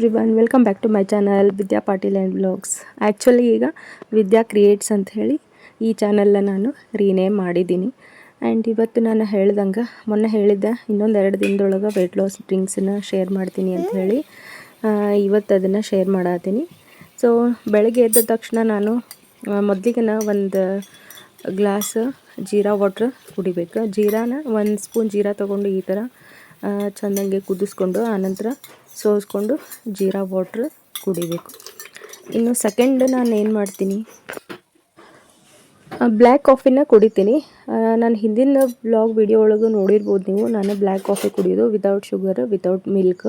Every one welcome back to my channel Vidya Patil and blogs actually ಈಗ Vidya creates ಅಂತ ಹೇಳಿ ಈ ಚಾನಲ್ನ ನಾನು ರೀನೇಮ್ ಮಾಡಿದ್ದೀನಿ. ಆ್ಯಂಡ್ ಇವತ್ತು ನಾನು ಹೇಳ್ದಂಗೆ, ಮೊನ್ನೆ ಹೇಳಿದ್ದೆ ಇನ್ನೊಂದು ಎರಡು ದಿನದೊಳಗೆ ವೆಯ್ಟ್ ಲಾಸ್ ಡ್ರಿಂಕ್ಸನ್ನ ಶೇರ್ ಮಾಡ್ತೀನಿ ಅಂತ ಹೇಳಿ ಇವತ್ತು ಅದನ್ನು ಶೇರ್ ಮಾಡತ್ತೀನಿ ಸೊ ಬೆಳಗ್ಗೆ ಎದ್ದ ತಕ್ಷಣ ನಾನು ಮೊದಲಿಗೆ ಒಂದು ಗ್ಲಾಸ್ ಜೀರಾ ವಾಟ್ರ್ ಕುಡಿಬೇಕು. ಜೀರಾನ ಒಂದು ಸ್ಪೂನ್ ಜೀರಾ ತೊಗೊಂಡು ಈ ಥರ ಚೆಂದಂಗೆ ಕುದಿಸ್ಕೊಂಡು ಆನಂತರ ಸೋಸ್ಕೊಂಡು ಜೀರಾ ವಾಟ್ರ್ ಕುಡಿಬೇಕು. ಇನ್ನು ಸೆಕೆಂಡ್ ನಾನು ಏನು ಮಾಡ್ತೀನಿ? ಬ್ಲ್ಯಾಕ್ ಕಾಫಿನ ಕುಡಿತೀನಿ. ನಾನು ಹಿಂದಿನ ಬ್ಲಾಗ್ ವಿಡಿಯೋ ಒಳಗೆ ನೋಡಿರ್ಬೋದು ನೀವು. ನಾನು ಬ್ಲ್ಯಾಕ್ ಕಾಫಿ ಕುಡಿಯೋದು ವಿತೌಟ್ ಶುಗರ್ ವಿತೌಟ್ ಮಿಲ್ಕ್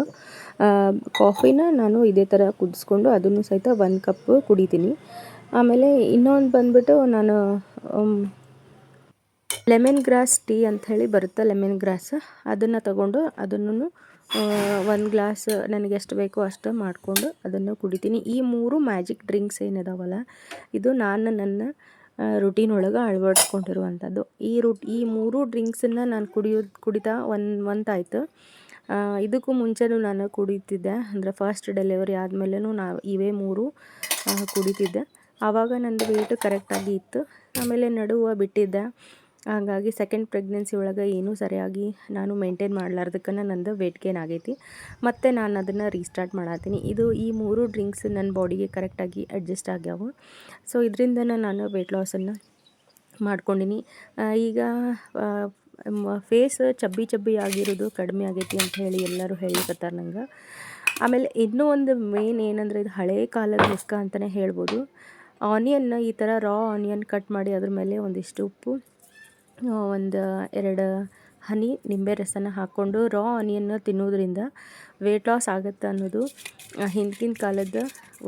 ಕಾಫಿನ ನಾನು ಇದೇ ಥರ ಕುದಿಸ್ಕೊಂಡು ಅದನ್ನು ಸಹಿತ ಒಂದು ಕಪ್ ಕುಡಿತೀನಿ. ಆಮೇಲೆ ಇನ್ನೊಂದು ಬಂದ್ಬಿಟ್ಟು ನಾನು ಲೆಮನ್ ಗ್ರಾಸ್ ಟೀ ಅಂತ ಹೇಳಿ ಬರುತ್ತೆ ಲೆಮನ್ ಗ್ರಾಸ್ ಅದನ್ನು ತಗೊಂಡು ಅದನ್ನು ಒಂದು ಗ್ಲಾಸ್ ನನಗೆ ಎಷ್ಟು ಬೇಕೋ ಅಷ್ಟು ಮಾಡಿಕೊಂಡು ಅದನ್ನು ಕುಡಿತೀನಿ. ಈ ಮೂರು ಮ್ಯಾಜಿಕ್ ಡ್ರಿಂಕ್ಸ್ ಏನಿದಾವಲ್ಲ, ಇದು ನಾನು ನನ್ನ ರುಟೀನ್ ಒಳಗೆ ಅಳವಡಿಸ್ಕೊಂಡಿರುವಂಥದ್ದು ಈ ರುಟ್, ಈ ಮೂರು ಡ್ರಿಂಕ್ಸನ್ನು ನಾನು ಕುಡಿಯೋದು, ಕುಡಿತಾ ಒನ್ ಮಂತ್ ಆಯಿತು. ಇದಕ್ಕೂ ಮುಂಚೆನೂ ನಾನು ಕುಡಿತಿದ್ದೆ. ಅಂದರೆ ಫಸ್ಟ್ ಡೆಲಿವರಿ ಆದಮೇಲೂ ನಾ ಇವೇ ಮೂರು ಕುಡಿತಿದ್ದೆ. ಆವಾಗ ನಂದು ವೆಯ್ಟ್ ಕರೆಕ್ಟಾಗಿ ಇತ್ತು. ಆಮೇಲೆ ನಡುವ ಬಿಟ್ಟಿದ್ದೆ. ಹಾಗಾಗಿ ಸೆಕೆಂಡ್ ಪ್ರೆಗ್ನೆನ್ಸಿ ಒಳಗೆ ಏನೂ ಸರಿಯಾಗಿ ನಾನು ಮೇಂಟೈನ್ ಮಾಡ್ಲಾರ್ದಕ್ಕನ ನಂದು ವೆಯ್ಟ್ ಗೇನ್ ಆಗೈತಿ ಮತ್ತು ನಾನು ಅದನ್ನು ರೀಸ್ಟಾರ್ಟ್ ಮಾಡತ್ತೀನಿ ಇದು ಈ ಮೂರು ಡ್ರಿಂಕ್ಸ್ ನನ್ನ ಬಾಡಿಗೆ ಕರೆಕ್ಟಾಗಿ ಅಡ್ಜಸ್ಟ್ ಆಗ್ಯಾವ. ಸೊ ಇದರಿಂದ ನಾನು ವೆಯ್ಟ್ ಲಾಸನ್ನು ಮಾಡ್ಕೊಂಡಿನಿ. ಈಗ ಫೇಸ್ ಚಬ್ಬಿ ಚಬ್ಬಿ ಆಗಿರೋದು ಕಡಿಮೆ ಆಗೈತಿ ಅಂತ ಹೇಳಿ ಎಲ್ಲರೂ ಹೇಳಿಕತ್ತಾರೆ ನಂಗೆ. ಆಮೇಲೆ ಇನ್ನೂ ಒಂದು ಮೇನ್ ಏನಂದರೆ ಇದು ಹಳೇ ಕಾಲದ ನುಸ್ಕ ಅಂತಲೇ ಹೇಳ್ಬೋದು. ಆನಿಯನ್ನ ಈ ಥರ ರಾ ಆನಿಯನ್ ಕಟ್ ಮಾಡಿ ಅದ್ರ ಮೇಲೆ ಒಂದಿಷ್ಟು ಉಪ್ಪು ಒಂದು, ಎರಡು ಹನಿ ನಿಂಬೆ ರಸನ ಹಾಕ್ಕೊಂಡು ರಾ ಆನಿಯನ್ನ ತಿನ್ನೋದ್ರಿಂದ ವೆಯ್ಟ್ ಲಾಸ್ ಆಗುತ್ತೆ ಅನ್ನೋದು ಹಿಂದಿನ ಕಾಲದ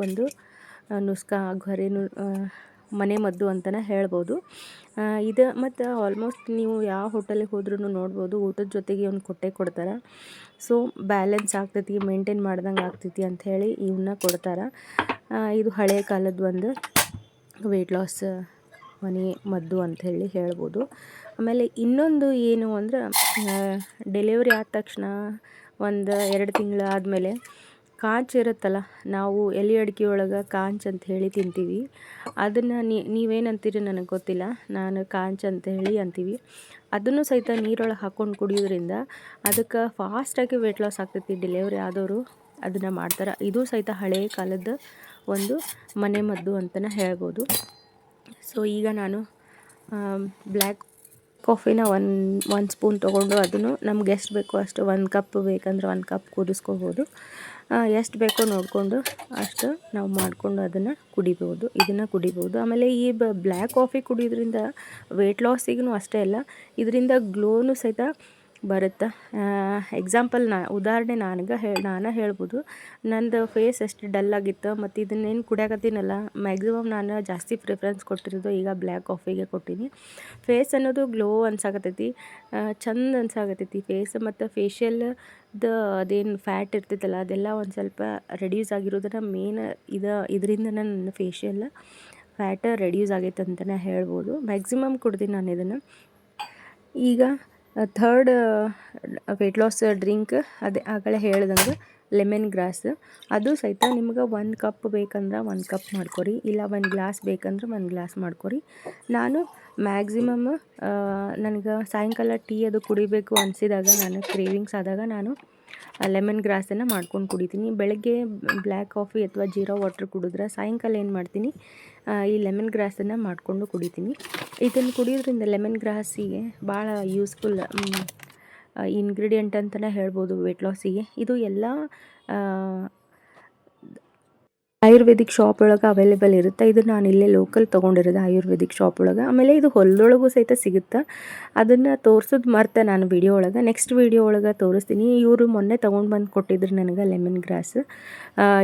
ಒಂದು ನುಸ್ಖಾ ಮನೆ ಮದ್ದು ಅಂತಲೇ ಹೇಳ್ಬೋದು. ಇದು ಮತ್ತು ಆಲ್ಮೋಸ್ಟ್ ನೀವು ಯಾವ ಹೋಟೆಲಿಗೆ ಹೋದ್ರೂ ನೋಡ್ಬೋದು, ಊಟದ ಜೊತೆಗೆ ಇವನು ಕೊಟ್ಟೆ ಕೊಡ್ತಾರೆ. ಸೊ ಬ್ಯಾಲೆನ್ಸ್ ಆಗ್ತೈತಿ ಮೇಂಟೈನ್ ಮಾಡ್ದಂಗೆ ಆಗ್ತೈತಿ ಅಂಥೇಳಿ ಇವನ್ನ ಕೊಡ್ತಾರೆ. ಇದು ಹಳೆಯ ಕಾಲದ ಒಂದು ವೆಯ್ಟ್ ಲಾಸ್ ಮನೆ ಮದ್ದು ಅಂತ ಹೇಳಿ ಹೇಳ್ಬೋದು. ಆಮೇಲೆ ಇನ್ನೊಂದು ಏನು ಅಂದ್ರೆ ಡೆಲಿವರಿ ಆದ ತಕ್ಷಣ ಒಂದು ಎರಡು ತಿಂಗಳು ಆದಮೇಲೆ ಕಾಂಚ್ ಇರುತ್ತಲ್ಲ, ನಾವು ಎಲೆ ಅಡಿಕೆ ಒಳಗೆ ಕಾಂಚ್ ಅಂತ ಹೇಳಿ ತಿಂತೀವಿ. ಅದನ್ನು ನೀವೇನಂತೀರಿ ನನಗೆ ಗೊತ್ತಿಲ್ಲ, ನಾನು ಕಾಂಚ್ ಅಂತ ಹೇಳಿ ಅಂತೀವಿ. ಅದನ್ನು ಸಹಿತ ನೀರೊಳಗೆ ಹಾಕ್ಕೊಂಡು ಕುಡಿಯೋದ್ರಿಂದ ಅದಕ್ಕೆ ಫಾಸ್ಟಾಗಿ ವೆಯ್ಟ್ ಲಾಸ್ ಆಗ್ತೈತಿ ಡೆಲಿವರಿ ಆದವರು ಅದನ್ನು ಮಾಡ್ತಾರೆ. ಇದು ಸಹಿತ ಹಳೆಯ ಕಾಲದ ಒಂದು ಮನೆ ಮದ್ದು ಅಂತಲೇ ಹೇಳ್ಬೋದು. ಸೊ ಈಗ ನಾನು ಬ್ಲ್ಯಾಕ್ ಕಾಫಿನ ಒನ್ ಒಂದು ಸ್ಪೂನ್ ತೊಗೊಂಡು ಅದನ್ನು ನಮ್ಗೆ ಎಷ್ಟು ಬೇಕೋ ಅಷ್ಟು ಒಂದು ಕಪ್ ಬೇಕಂದ್ರೆ ಒಂದು ಕಪ್ ಕುದಿಸ್ಕೋಬೋದು. ಎಷ್ಟು ಬೇಕೋ ನೋಡಿಕೊಂಡು ಅಷ್ಟು ನಾವು ಮಾಡಿಕೊಂಡು ಅದನ್ನು ಕುಡಿಬೋದು, ಇದನ್ನು ಕುಡಿಬೋದು. ಆಮೇಲೆ ಈ ಬ್ಲ್ಯಾಕ್ ಕಾಫಿ ಕುಡಿಯೋದ್ರಿಂದ ವೆಯ್ಟ್ ಲಾಸಿಗೂ ಅಷ್ಟೇ ಅಲ್ಲ, ಇದರಿಂದ ಗ್ಲೋನು ಸಹಿತ ಬರುತ್ತೆ? ಎಕ್ಸಾಂಪಲ್ ನಾ, ಉದಾಹರಣೆ ನನಗೆ ಹೇಳಿ ನಾನು ಹೇಳ್ಬೋದು. ನಂದು ಫೇಸ್ ಎಷ್ಟು ಡಲ್ ಆಗಿತ್ತು, ಮತ್ತು ಇದನ್ನೇನು ಕುಡಿಯಾಕತ್ತೀನಲ್ಲ ಮ್ಯಾಕ್ಸಿಮಮ್ ನಾನು ಜಾಸ್ತಿ ಪ್ರಿಫರೆನ್ಸ್ ಕೊಟ್ಟಿರೋದು ಈಗ ಬ್ಲ್ಯಾಕ್ ಕಾಫಿಗೆ ಕೊಟ್ಟೀನಿ. ಫೇಸ್ ಅನ್ನೋದು ಗ್ಲೋ ಅನ್ಸಾಕತ್ತೈತಿ ಚಂದ ಅನ್ಸಾಕತ್ತೈತಿ ಫೇಸ್ ಮತ್ತು ದ ಅದೇನು ಫ್ಯಾಟ್ ಇರ್ತೈತಲ್ಲ, ಅದೆಲ್ಲ ಒಂದು ಸ್ವಲ್ಪ ರೆಡ್ಯೂಸ್ ಆಗಿರೋದನ್ನ ಮೇನ್ ಇದು ಇದರಿಂದ ನನ್ನ ಫೇಶಿಯಲ್ ಫ್ಯಾಟ್ ರೆಡ್ಯೂಸ್ ಆಗೈತೆ ಅಂತಲೇ ಹೇಳ್ಬೋದು. ಮ್ಯಾಕ್ಸಿಮಮ್ ಕುಡ್ದೀನಿ ನಾನು ಇದನ್ನು. ಈಗ ಥರ್ಡ್ ವೆಯ್ಟ್ ಲಾಸ್ ಡ್ರಿಂಕ್ ಅದೇ ಆಗಲೇ ಹೇಳ್ದಂಗೆ ಲೆಮನ್ ಗ್ರಾಸ್ ಅದು ಸಹಿತ ನಿಮ್ಗೆ ಒಂದು ಕಪ್ ಬೇಕಂದ್ರೆ ಒಂದು ಕಪ್ ಮಾಡ್ಕೊರಿ, ಇಲ್ಲ ಒಂದು ಗ್ಲಾಸ್ ಬೇಕಂದ್ರೆ ಒಂದು ಗ್ಲಾಸ್ ಮಾಡ್ಕೊರಿ. ನಾನು ಮ್ಯಾಕ್ಸಿಮಮ್ ನನಗೆ ಸಾಯಂಕಾಲ ಟೀ ಅದು ಕುಡಿಬೇಕು ಅನಿಸಿದಾಗ, ನಾನು ಕ್ರೇವಿಂಗ್ಸ್ ಆದಾಗ ನಾನು ಲೆಮನ್ ಗ್ರಾಸನ್ನು ಮಾಡ್ಕೊಂಡು ಕುಡಿತೀನಿ. ಬೆಳಗ್ಗೆ ಬ್ಲ್ಯಾಕ್ ಕಾಫಿ ಅಥವಾ ಜೀರಾ ವಾಟ್ರ್ ಕುಡಿದ್ರೆ ಸಾಯಂಕಾಲ ಏನು ಮಾಡ್ತೀನಿ? ಈ ಲೆಮನ್ ಗ್ರಾಸನ್ನು ಮಾಡಿಕೊಂಡು ಕುಡಿತೀನಿ. ಇದನ್ನು ಕುಡಿಯೋದ್ರಿಂದ ಲೆಮನ್ ಗ್ರಾಸಿಗೆ ಭಾಳ ಯೂಸ್ಫುಲ್ ಇನ್ಗ್ರೀಡಿಯೆಂಟ್ ಅಂತಲೇ ಹೇಳ್ಬೋದು ವೆಯ್ಟ್ ಲಾಸಿಗೆ ಇದು ಎಲ್ಲ ಆಯುರ್ವೇದಿಕ್ ಶಾಪ್ ಒಳಗೆ ಅವೈಲೇಬಲ್ ಇರುತ್ತೆ. ಇದು ನಾನು ಇಲ್ಲೇ ಲೋಕಲ್ ತೊಗೊಂಡಿರೋದು ಆಯುರ್ವೇದಿಕ್ ಶಾಪ್ ಒಳಗೆ. ಆಮೇಲೆ ಇದು ಹೊಲದೊಳಗೂ ಸಹಿತ ಸಿಗುತ್ತೆ? ಅದನ್ನು ತೋರ್ಸೋದು ಮರ್ತೆ ನಾನು ವಿಡಿಯೋ ಒಳಗೆ. ನೆಕ್ಸ್ಟ್ ವಿಡಿಯೋ ಒಳಗೆ ತೋರಿಸ್ತೀನಿ. ಇವರು ಮೊನ್ನೆ ತೊಗೊಂಡು ಬಂದು ಕೊಟ್ಟಿದ್ರು ನನಗೆ ಲೆಮನ್ ಗ್ರಾಸ್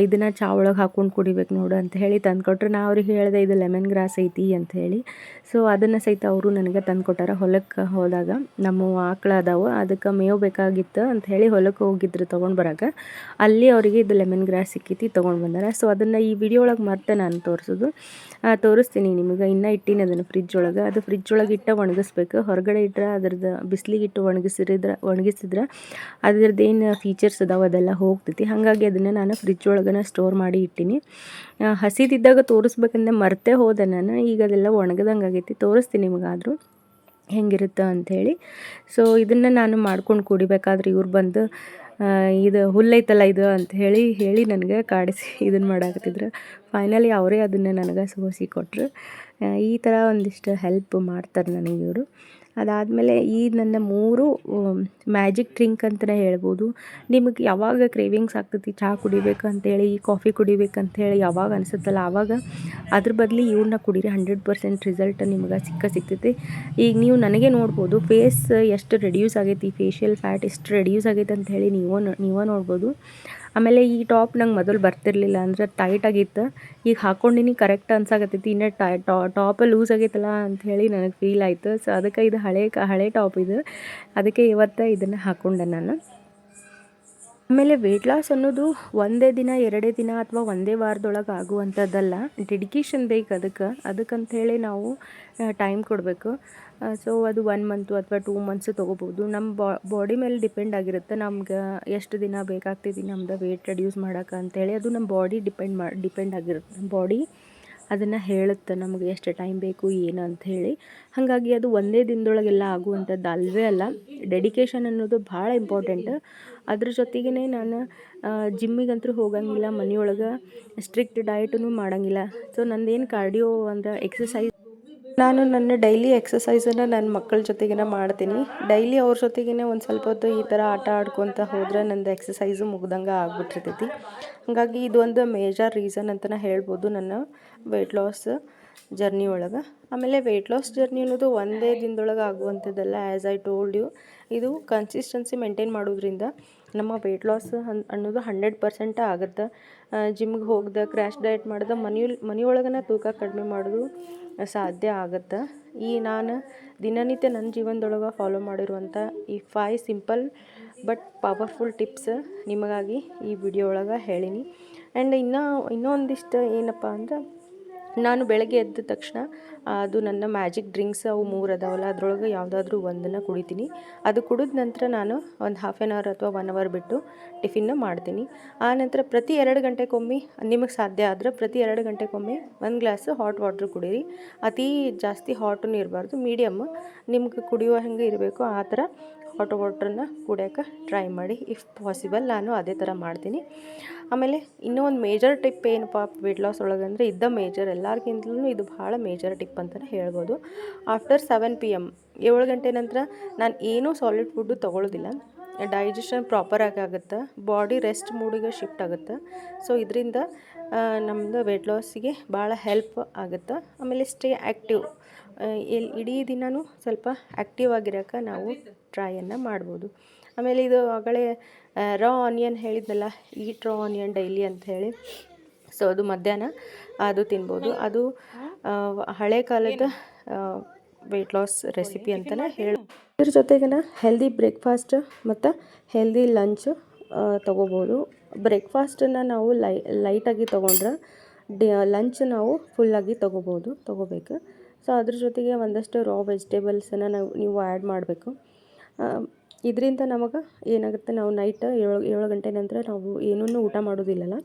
ಇದನ್ನು ಚಾ ಒಳಗೆ ಹಾಕ್ಕೊಂಡು ಕುಡಿಬೇಕು ನೋಡು ಅಂತ ಹೇಳಿ ತಂದುಕೊಟ್ರು ನಾ ಅವ್ರಿಗೆ ಹೇಳಿದೆ ಇದು ಲೆಮನ್ ಗ್ರಾಸ್ ಐತಿ ಅಂತ ಹೇಳಿ. ಸೊ ಅದನ್ನು ಸಹಿತ ಅವರು ನನಗೆ ತಂದುಕೊಟ್ಟಾರ ಹೊಲಕ್ಕೆ ಹೋದಾಗ ನಮ್ಮ ಆಕಳ ಅದಾವೆ. ಅದಕ್ಕೆ ಮೇವು ಬೇಕಾಗಿತ್ತು ಅಂತ ಹೇಳಿ ಹೊಲಕ್ಕೆ ಹೋಗಿದ್ರು ತೊಗೊಂಡು ಬರೋಕೆ. ಅಲ್ಲಿ ಅವರಿಗೆ ಇದು ಲೆಮನ್ ಗ್ರಾಸ್ ಸಿಕ್ಕಿತಿ ತೊಗೊಂಡು ಬಂದಾರ. ಸೊ ಅದನ್ನು ಅದನ್ನು ಈ ವಿಡಿಯೋ ಒಳಗೆ ಮತ್ತೆ ನಾನು ತೋರಿಸೋದು. ತೋರಿಸ್ತೀನಿ ನಿಮಗೆ. ಇನ್ನೂ ಇಟ್ಟಿನಿ ಅದನ್ನು ಫ್ರಿಜ್ ಒಳಗೆ. ಅದು ಫ್ರಿಜ್ ಒಳಗೆ ಇಟ್ಟು ಒಣಗಿಸ್ಬೇಕು. ಹೊರಗಡೆ ಇಟ್ಟರೆ ಅದ್ರದ್ದು ಬಿಸಿಲಿಗೆ ಇಟ್ಟು ಒಣಗಿಸಿದ್ರೆ ಒಣಗಿಸಿದ್ರೆ ಅದ್ರದ್ದು ಏನು ಫೀಚರ್ಸ್ ಅದಾವೆ ಅದೆಲ್ಲ ಹೋಗ್ತೈತಿ. ಹಾಗಾಗಿ ಅದನ್ನು ನಾನು ಫ್ರಿಜ್ ಒಳಗನ ಸ್ಟೋರ್ ಮಾಡಿ ಇಟ್ಟೀನಿ. ಹಸಿದಿದ್ದಾಗ ತೋರಿಸ್ಬೇಕಂದ್ರೆ ಮರ್ತೇ ಹೋದೆ ನಾನು. ಈಗ ಅದೆಲ್ಲ ಒಣಗದಂಗೆ ಆಗೈತಿ. ತೋರಿಸ್ತೀನಿ ನಿಮಗಾದರೂ ಹೆಂಗಿರುತ್ತೆ ಅಂಥೇಳಿ ಸೊ ಇದನ್ನು ನಾನು ಮಾಡ್ಕೊಂಡು ಕುಡಿಬೇಕಾದ್ರೆ ಇವ್ರು ಬಂದು ಇದು ಹುಲ್ಲೈತಲ್ಲ ಇದು ಅಂತ ಹೇಳಿ ಹೇಳಿ ನನಗೆ ಕಾಡಿಸಿ ಇದನ್ನು ಮಾಡಾಕತ್ತಿದ್ರು. ಫೈನಲಿ ಅವರೇ ಅದನ್ನು ನನಗೆ ಸೋಸಿ ಕೊಟ್ಟರು ಈ ಥರ ಒಂದಿಷ್ಟು ಹೆಲ್ಪ್ ಮಾಡ್ತಾರೆ ನನಗೆ ಇವರು. ಅದಾದಮೇಲೆ ಈ ನನ್ನ ಮೂರು ಮ್ಯಾಜಿಕ್ ಡ್ರಿಂಕ್ ಅಂತಲೇ ಹೇಳ್ಬೋದು. ನಿಮಗೆ ಯಾವಾಗ ಕ್ರೇವಿಂಗ್ಸ್ ಆಗ್ತೈತಿ ಚಹಾ ಕುಡಿಬೇಕು ಅಂತೇಳಿ ಕಾಫಿ ಕುಡಿಬೇಕಂತೇಳಿ ಯಾವಾಗ ಅನಿಸುತ್ತಲ್ಲ ಆವಾಗ ಅದ್ರ ಬದಲು ಇವ್ರನ್ನ ಕುಡೀರಿ, ಹಂಡ್ರೆಡ್ ಪರ್ಸೆಂಟ್ ರಿಸಲ್ಟ್ ನಿಮ್ಗೆ ಸಿಕ್ಕ ಸಿಗ್ತೈತಿ ಈಗ ನೀವು ನನಗೆ ನೋಡ್ಬೋದು, ಫೇಸ್ ಎಷ್ಟು ರೆಡ್ಯೂಸ್ ಆಗೈತಿ ಫೇಶಿಯಲ್ ಫ್ಯಾಟ್ ಎಷ್ಟು ರೆಡ್ಯೂಸ್ ಆಗೈತೆ ಅಂತ ಹೇಳಿ ನೀವು ನೀವೇ ನೋಡ್ಬೋದು. ಆಮೇಲೆ ಈ ಟಾಪ್ ನಂಗೆ ಮೊದಲು ಬರ್ತಿರ್ಲಿಲ್ಲ ಅಂದ್ರೆ ಟೈಟ್ ಆಗಿತ್ತು. ಈಗ ಹಾಕ್ಕೊಂಡಿನಿ ಕರೆಕ್ಟ್ ಅನ್ಸಾಕತ್ತೈತಿ. ಇನ್ನೂ ಟೈ ಟಾಪ್ ಲೂಸ್ ಆಗೈತಲ್ಲ ಹೇಳಿ ನನಗೆ ಫೀಲ್ ಆಯಿತು. ಸೊ ಅದಕ್ಕೆ ಇದು ಹಳೆ ಹಳೆ ಟಾಪ್ ಇದು. ಅದಕ್ಕೆ ಇವತ್ತು ಇದನ್ನು ಹಾಕ್ಕೊಂಡೆ ನಾನು. ಆಮೇಲೆ ವೆಯ್ಟ್ ಲಾಸ್ ಅನ್ನೋದು ಒಂದೇ ದಿನ, ಎರಡೇ ದಿನ ಅಥವಾ ಒಂದೇ ವಾರದೊಳಗೆ ಆಗುವಂಥದ್ದಲ್ಲ. ಡೆಡಿಕೇಶನ್ ಬೇಕು ಅದಕ್ಕೆ. ಅದಕ್ಕಂಥೇಳಿ ನಾವು ಟೈಮ್ ಕೊಡಬೇಕು. ಸೊ ಅದು ಒನ್ ಮಂತು ಅಥವಾ ಟೂ ಮಂತ್ಸು ತೊಗೋಬೋದು. ನಮ್ಮ ಬಾಡಿ ಮೇಲೆ ಡಿಪೆಂಡ್ ಆಗಿರುತ್ತೆ. ನಮ್ಗೆ ಎಷ್ಟು ದಿನ ಬೇಕಾಗ್ತೈತಿ ನಮ್ದು ವೆಯ್ಟ್ ರೆಡ್ಯೂಸ್ ಮಾಡೋಕೆ ಅಂತೇಳಿ ಅದು ನಮ್ಮ ಬಾಡಿ ಡಿಪೆಂಡ್ ಮಾ ಡಿಪೆಂಡ್ ಆಗಿರುತ್ತೆ. ನಮ್ಮ ಬಾಡಿ ಅದನ್ನು ಹೇಳುತ್ತೆ ನಮಗೆ ಎಷ್ಟು ಟೈಮ್ ಬೇಕು, ಏನು ಅಂತ ಹೇಳಿ ಹಾಗಾಗಿ ಅದು ಒಂದೇ ದಿನದೊಳಗೆಲ್ಲ ಆಗುವಂಥದ್ದು ಅಲ್ವೇ ಅಲ್ಲ. ಡೆಡಿಕೇಶನ್ ಅನ್ನೋದು ಭಾಳ ಇಂಪಾರ್ಟೆಂಟ್ ಅದ್ರ ಜೊತೆಗೇ ನಾನು ಜಿಮ್ಮಿಗಂತೂ ಹೋಗಂಗಿಲ್ಲ. ಮನೆಯೊಳಗೆ ಸ್ಟ್ರಿಕ್ಟ್ ಡಯಟೂ ಮಾಡಂಗಿಲ್ಲ. ಸೊ ನಂದೇನು ಕಾರ್ಡಿಯೋ ಅಂದ್ರೆ ಎಕ್ಸಸೈಸ್ ನಾನು ನನ್ನ ಡೈಲಿ ಎಕ್ಸಸೈಸನ್ನು ನನ್ನ ಮಕ್ಕಳ ಜೊತೆಗೇನ ಮಾಡ್ತೀನಿ. ಡೈಲಿ ಅವ್ರ ಜೊತೆಗೇನೆ ಒಂದು ಸ್ವಲ್ಪ ಹೊತ್ತು ಈ ಥರ ಆಟ ಆಡ್ಕೊತ ಹೋದ್ರೆ ನಂದು ಎಕ್ಸಸೈಸು ಮುಗ್ದಂಗೆ ಆಗ್ಬಿಟ್ಟಿರ್ತೈತಿ. ಹಾಗಾಗಿ ಇದೊಂದು ಮೇಜರ್ ರೀಸನ್ ಅಂತ ಹೇಳ್ಬೋದು ನನ್ನ ವೆಯ್ಟ್ ಲಾಸ್ ಜರ್ನಿ ಒಳಗೆ. ಆಮೇಲೆ ವೆಯ್ಟ್ ಲಾಸ್ ಜರ್ನಿ ಅನ್ನೋದು ಒಂದೇ ದಿನದೊಳಗೆ ಆಗುವಂಥದ್ದಲ್ಲ ಆ್ಯಸ್ ಐ ಟೋಲ್ಡ್ ಯು ಇದು ಕನ್ಸಿಸ್ಟೆನ್ಸಿ ಮೇಂಟೈನ್ ಮಾಡೋದ್ರಿಂದ ನಮ್ಮ ವೆಯ್ಟ್ ಲಾಸ್ ಅನ್, ಅನ್ನೋದು ಹಂಡ್ರೆಡ್ ಪರ್ಸೆಂಟ್ ಆಗುತ್ತೆ. ಜಿಮ್ಗೆ ಹೋಗ್ದೆ ಕ್ರ್ಯಾಶ್ ಡಯಟ್ ಮಾಡ್ದೆ ಮನೆಯಲ್ಲಿ ಮನೆಯೊಳಗನ ತೂಕ ಕಡಿಮೆ ಮಾಡೋದು ಸಾಧ್ಯ ಆಗುತ್ತೆ. ಈ ನಾನು ದಿನನಿತ್ಯ ನನ್ನ ಜೀವನದೊಳಗೆ ಫಾಲೋ ಮಾಡಿರುವಂಥ ಈ five simple but powerful tips ನಿಮಗಾಗಿ ಈ ವಿಡಿಯೋ ಒಳಗೆ ಹೇಳೀನಿ. ಆ್ಯಂಡ್ ಇನ್ನೂ ಇನ್ನೂ ಒಂದಿಷ್ಟು ಏನಪ್ಪ ಅಂದ್ರೆ ನಾನು ಬೆಳಗ್ಗೆ ಎದ್ದ ತಕ್ಷಣ ಅದು ನನ್ನ ಮ್ಯಾಜಿಕ್ ಡ್ರಿಂಕ್ಸ್ ಅವು ಮೂರು ಅದಾವಲ್ಲ, ಅದರೊಳಗೆ ಯಾವುದಾದ್ರೂ ಒಂದನ್ನು ಕುಡಿತೀನಿ. ಅದು ಕುಡಿದ ನಂತರ ನಾನು ಒಂದು ಹಾಫ್ ಆನ್ ಅವರ್ ಅಥವಾ ಒನ್ ಅವರ್ ಬಿಟ್ಟು ಟಿಫಿನ್ನ ಮಾಡ್ತೀನಿ. ಆ ನಂತರ ಪ್ರತಿ ಎರಡು ಗಂಟೆಗೊಮ್ಮೆ ನಿಮಗೆ ಸಾಧ್ಯ ಆದ್ರೆ ಪ್ರತಿ ಎರಡು ಗಂಟೆಗೊಮ್ಮೆ ಒಂದು ಗ್ಲಾಸ್ ಹಾಟ್ ವಾಟ್ರ್ ಕುಡೀರಿ. ಅತಿ ಜಾಸ್ತಿ ಹಾಟೂ ಇರಬಾರ್ದು ಮೀಡಿಯಮ್ ನಿಮ್ಗೆ ಕುಡಿಯುವ ಹಾಗೆ ಇರಬೇಕು, ಆ ಥರ ಹಾಟ್ ವಾಟ್ರನ್ನ ಕುಡಿಯೋಕೆ ಟ್ರೈ ಮಾಡಿ ಇಫ್ ಪಾಸಿಬಲ್ ನಾನು ಅದೇ ಥರ ಮಾಡ್ತೀನಿ. ಆಮೇಲೆ ಇನ್ನೂ ಒಂದು ಮೇಜರ್ ಟಿಪ್ ಏನಪ್ಪ ವೆಯ್ಟ್ ಲಾಸ್ ಒಳಗೆ ಅಂದರೆ ಇದ್ದ ಮೇಜರ್ ಎಲ್ಲರಿಗಿಂತಲೂ ಇದು ಭಾಳ ಮೇಜರ್ ಟಿಪ್ ಅಂತಲೇ ಹೇಳ್ಬೋದು. ಆಫ್ಟರ್ ಸೆವೆನ್ ಪಿ ಎಂ ಏಳು ಗಂಟೆ ನಂತರ ನಾನು ಏನೂ ಸಾಲಿಡ್ ಫುಡ್ಡು ತೊಗೊಳ್ಳೋದಿಲ್ಲ ಡೈಜೆಷನ್ ಪ್ರಾಪರಾಗಿ ಆಗುತ್ತೆ. ಬಾಡಿ ರೆಸ್ಟ್ ಮೂಡಿಗೆ ಶಿಫ್ಟ್ ಆಗುತ್ತೆ. ಸೊ ಇದರಿಂದ ನಮ್ಮದು ವೆಯ್ಟ್ ಲಾಸಿಗೆ ಭಾಳ ಹೆಲ್ಪ್ ಆಗುತ್ತೆ. ಆಮೇಲೆ ಸ್ಟೇ ಆ್ಯಕ್ಟಿವ್ ಎಲ್ಲಿ ಇಡೀ ದಿನವೂ ಸ್ವಲ್ಪ ಆ್ಯಕ್ಟಿವ್ ಆಗಿರೋಕೆ ನಾವು ಟ್ರೈಯನ್ನು ಮಾಡ್ಬೋದು. ಆಮೇಲೆ ಇದು ಆಗಲೇ ರಾ ಆನಿಯನ್ ಹೇಳಿದ್ನಲ್ಲ ಈಟ್ ರಾ ಆನಿಯನ್ ಡೈಲಿ ಅಂತ ಹೇಳಿ. ಸೊ ಅದು ಮಧ್ಯಾಹ್ನ, ಅದು ತಿನ್ಬೋದು. ಅದು ಹಳೆ ಕಾಲದ ವೆಯ್ಟ್ ಲಾಸ್ ರೆಸಿಪಿ ಅಂತಲೇ ಹೇಳಿ. ಇದ್ರ ಜೊತೆಗೆನ ಹೆಲ್ದಿ ಬ್ರೇಕ್ಫಾಸ್ಟ್ ಮತ್ತು ಹೆಲ್ದಿ ಲಂಚ್ ತೊಗೋಬೋದು. ಬ್ರೇಕ್ಫಾಸ್ಟನ್ನ ನಾವು ಲೈ ಲೈಟಾಗಿ ತೊಗೊಂಡ್ರೆ ಡಿ ಲಂಚ್ ನಾವು ಫುಲ್ಲಾಗಿ ತೊಗೋಬೋದು ತೊಗೋಬೇಕು. ಸೊ ಅದ್ರ ಜೊತೆಗೆ ಒಂದಷ್ಟು ರಾ ವೆಜಿಟೇಬಲ್ಸನ್ನು ನಾವು ನೀವು ಆ್ಯಡ್ ಮಾಡಬೇಕು. ಇದರಿಂದ ನಮಗೆ ಏನಾಗುತ್ತೆ ನಾವು ನೈಟ್ ಏಳು ಏಳು ಗಂಟೆ ನಂತರ ನಾವು ಏನೂ ಊಟ ಮಾಡೋದಿಲ್ಲಲ್ಲ?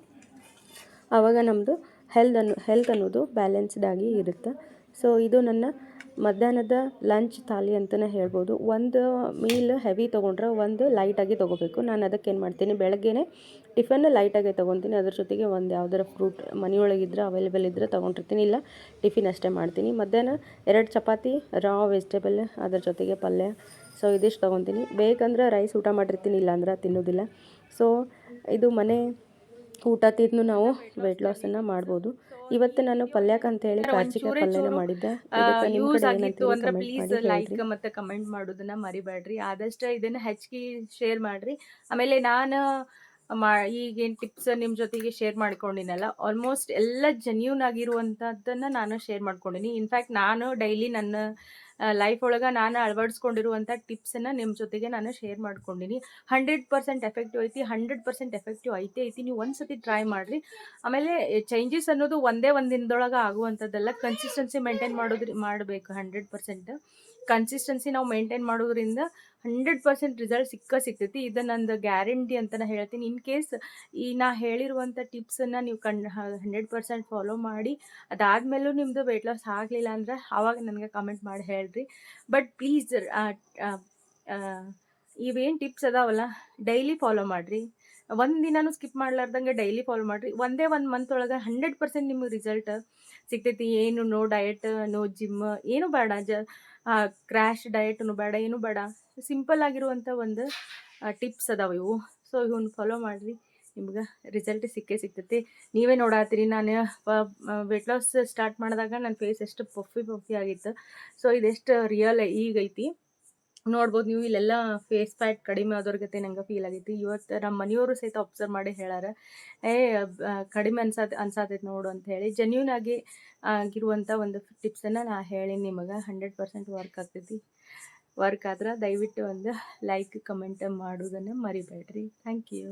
ಆವಾಗ ನಮ್ಮದು ಹೆಲ್ತ್ ಅನ್ನು ಹೆಲ್ತ್ ಅನ್ನೋದು ಬ್ಯಾಲೆನ್ಸ್ಡ್ ಆಗಿ ಇರುತ್ತೆ. ಸೊ ಇದು ನನ್ನ ಮಧ್ಯಾಹ್ನದ ಲಂಚ್ ಥಾಲಿ ಅಂತಲೇ ಹೇಳ್ಬೋದು. ಒಂದು ಮೀಲ್ ಹೆವಿ ತೊಗೊಂಡ್ರೆ ಒಂದು ಲೈಟಾಗಿ ತೊಗೋಬೇಕು. ನಾನು ಅದಕ್ಕೆ ಏನು ಮಾಡ್ತೀನಿ, ಬೆಳಗ್ಗೆನೇ ಟಿಫನ್ ಲೈಟಾಗೆ ತೊಗೊತೀನಿ. ಅದ್ರ ಜೊತೆಗೆ ಒಂದು ಯಾವ್ದಾರ ಫ್ರೂಟ್ ಮನೆಯೊಳಗಿದ್ರೆ ಅವೈಲೇಬಲ್ ಇದ್ದರೆ ತೊಗೊಂಡಿರ್ತೀನಿ. ಇಲ್ಲ ಟಿಫಿನ್ ಅಷ್ಟೇ ಮಾಡ್ತೀನಿ. ಮಧ್ಯಾಹ್ನ ಎರಡು ಚಪಾತಿ ರಾ ವೆಜಿಟೇಬಲ್ ಅದ್ರ ಜೊತೆಗೆ ಪಲ್ಯ. ಸೊ ಇದಿಷ್ಟು ತೊಗೊತೀನಿ. ಬೇಕಂದ್ರೆ ರೈಸ್ ಊಟ ಮಾಡಿರ್ತೀನಿ, ಇಲ್ಲಾಂದ್ರೆ ತಿನ್ನೋದಿಲ್ಲ. ಸೊ ಇದು ಮನೆ ಊಟ ತಿಂದು ನಾವು ವೆಯ್ಟ್ ಅನ್ನ ಮಾಡ್ಬೋದು. ಇವತ್ತು ನಾನು ಪಲ್ಯಕ್ಕೆ ಅಂತ ಹೇಳಿ ಕಾಚಿಕ ಪಲ್ಯನ ಮಾಡಿದ್ದೆ. ಯೂಸ್ ಆಗಿತ್ತು ಅಂದ್ರೆ ಪ್ಲೀಸ್ ಲೈಕ್ ಮತ್ತೆ ಕಮೆಂಟ್ ಮಾಡೋದನ್ನ ಮರಿಬೇಡ್ರಿ ಆದಷ್ಟು ಇದನ್ನ ಹೆಚ್ಚಿಗೆ ಶೇರ್ ಮಾಡ್ರಿ. ಆಮೇಲೆ ನಾನು ಮಾ ಈಗೇನು ಟಿಪ್ಸ್ ನಿಮ್ಮ ಜೊತೆಗೆ ಶೇರ್ ಮಾಡ್ಕೊಂಡಿನಲ್ಲ ಆಲ್ಮೋಸ್ಟ್ ಎಲ್ಲ ಜೆನ್ಯೂನ್ ಆಗಿರುವಂಥದ್ದನ್ನು ನಾನು ಶೇರ್ ಮಾಡ್ಕೊಂಡಿನಿ. ಇನ್ಫ್ಯಾಕ್ಟ್ ನಾನು ಡೈಲಿ ನನ್ನ ಲೈಫ್ ಒಳಗೆ ನಾನು ಅಳವಡಿಸ್ಕೊಂಡಿರುವಂಥ ಟಿಪ್ಸನ್ನು ನಿಮ್ಮ ಜೊತೆಗೆ ನಾನು ಶೇರ್ ಮಾಡ್ಕೊಂಡಿನಿ. ಹಂಡ್ರೆಡ್ ಪರ್ಸೆಂಟ್ ಎಫೆಕ್ಟಿವ್ ಐತಿ ಹಂಡ್ರೆಡ್ ಪರ್ಸೆಂಟ್ ಎಫೆಕ್ಟಿವ್ ಐತೆ ಐತಿ, ನೀವು ಒಂದು ಸತಿ ಟ್ರೈ ಮಾಡಿರಿ. ಆಮೇಲೆ ಚೇಂಜಸ್ ಅನ್ನೋದು ಒಂದೇ ಒಂದು ದಿನದೊಳಗೆ ಆಗುವಂಥದ್ದೆಲ್ಲ ಕನ್ಸಿಸ್ಟೆನ್ಸಿ ಮೇಂಟೈನ್ ಮಾಡೋದ್ರಿ, ಮಾಡಬೇಕು ಹಂಡ್ರೆಡ್ ಪರ್ಸೆಂಟ್ ಕನ್ಸಿಸ್ಟೆನ್ಸಿ ನಾವು ಮೇಂಟೈನ್ ಮಾಡೋದ್ರಿಂದ ಹಂಡ್ರೆಡ್ ಪರ್ಸೆಂಟ್ ರಿಸಲ್ಟ್ ಸಿಕ್ಕ ಸಿಗ್ತೈತಿ. ಇದು ನಂದು ಗ್ಯಾರಂಟಿ ಅಂತ ನಾನು ಹೇಳ್ತೀನಿ. ಇನ್ ಕೇಸ್ ಈ ನಾ ಹೇಳಿರುವಂಥ ಟಿಪ್ಸನ್ನು ನೀವು ಕಣ್ ಹಂಡ್ರೆಡ್ ಪರ್ಸೆಂಟ್ ಫಾಲೋ ಮಾಡಿ. ಅದಾದಮೇಲೂ ನಿಮ್ಮದು ವೆಯ್ಟ್ ಲಾಸ್ ಆಗಲಿಲ್ಲ ಅಂದ್ರೆ ಆವಾಗ ನನಗೆ ಕಮೆಂಟ್ ಮಾಡಿ ಹೇಳ್ರಿ. ಬಟ್ ಪ್ಲೀಸ್ ಇವೇನು ಟಿಪ್ಸ್ ಅದಾವಲ್ಲ ಡೈಲಿ ಫಾಲೋ ಮಾಡಿರಿ. ಒಂದು ದಿನಾನು ಸ್ಕಿಪ್ ಮಾಡ್ಲಾರ್ದಂಗೆ ಡೈಲಿ ಫಾಲೋ ಮಾಡಿರಿ. ಒಂದೇ ಒಂದು ಮಂತ್ ಒಳಗೆ ಹಂಡ್ರೆಡ್ ಪರ್ಸೆಂಟ್ ನಿಮಗೆ ರಿಸಲ್ಟ್ ಸಿಗ್ತೈತಿ, ಏನು ನೋ ಡಯಟ್ ನೋ ಜಿಮ್ ಏನು ಬೇಡ, ಜ ಕ್ರ್ಯಾಶ್ ಡಯಟ್ನು ಬೇಡ, ಏನು ಬೇಡ. ಸಿಂಪಲ್ ಆಗಿರುವಂಥ ಒಂದು ಟಿಪ್ಸ್ ಅದಾವೆ ಇವು. ಸೊ ಇವನ್ನ ಫಾಲೋ ಮಾಡಿರಿ, ನಿಮ್ಗೆ ರಿಸಲ್ಟ್ ಸಿಕ್ಕೇ ಸಿಗ್ತೈತಿ. ನೀವೇ ನೋಡಾತ್ರಿ, ನಾನು ವೆಯ್ಟ್ ಲಾಸ್ ಸ್ಟಾರ್ಟ್ ಮಾಡಿದಾಗ ನನ್ನ ಫೇಸ್ ಎಷ್ಟು ಪಫಿ ಪಫಿ ಆಗಿತ್ತು. ಸೊ ಇದೆಷ್ಟು ರಿಯಲ್ ಈಗೈತಿ ನೋಡ್ಬೋದು ನೀವು ಇಲ್ಲೆಲ್ಲ ಫೇಸ್ ಪ್ಯಾಟ್ ಕಡಿಮೆ ಆದವ್ರಿಗತೆ ನಂಗೆ ಫೀಲ್ ಆಗೈತಿ. ಇವತ್ತು ನಮ್ಮ ಮನೆಯವರು ಸಹಿತ ಅಬ್ಸರ್ವ್ ಮಾಡಿ ಹೇಳಾರ ಏ ಕಡಿಮೆ ಅನ್ಸಾತ, ಅನ್ಸಾತೈತೆ ನೋಡು ಅಂತ ಹೇಳಿ. ಜೆನ್ಯೂನ್ ಆಗಿ ಆಗಿರುವಂಥ ಒಂದು ಟಿಪ್ಸನ್ನು ನಾ ಹೇಳಿ ನಿಮಗೆ. ಹಂಡ್ರೆಡ್ ಪರ್ಸೆಂಟ್ ವರ್ಕ್ ಆಗ್ತೈತಿ. ವರ್ಕ್ ಆದ್ರೆ ದಯವಿಟ್ಟು ಒಂದು ಲೈಕ್ ಕಮೆಂಟ್ ಮಾಡೋದನ್ನು ಮರಿಬೇಡ್ರಿ. Thank you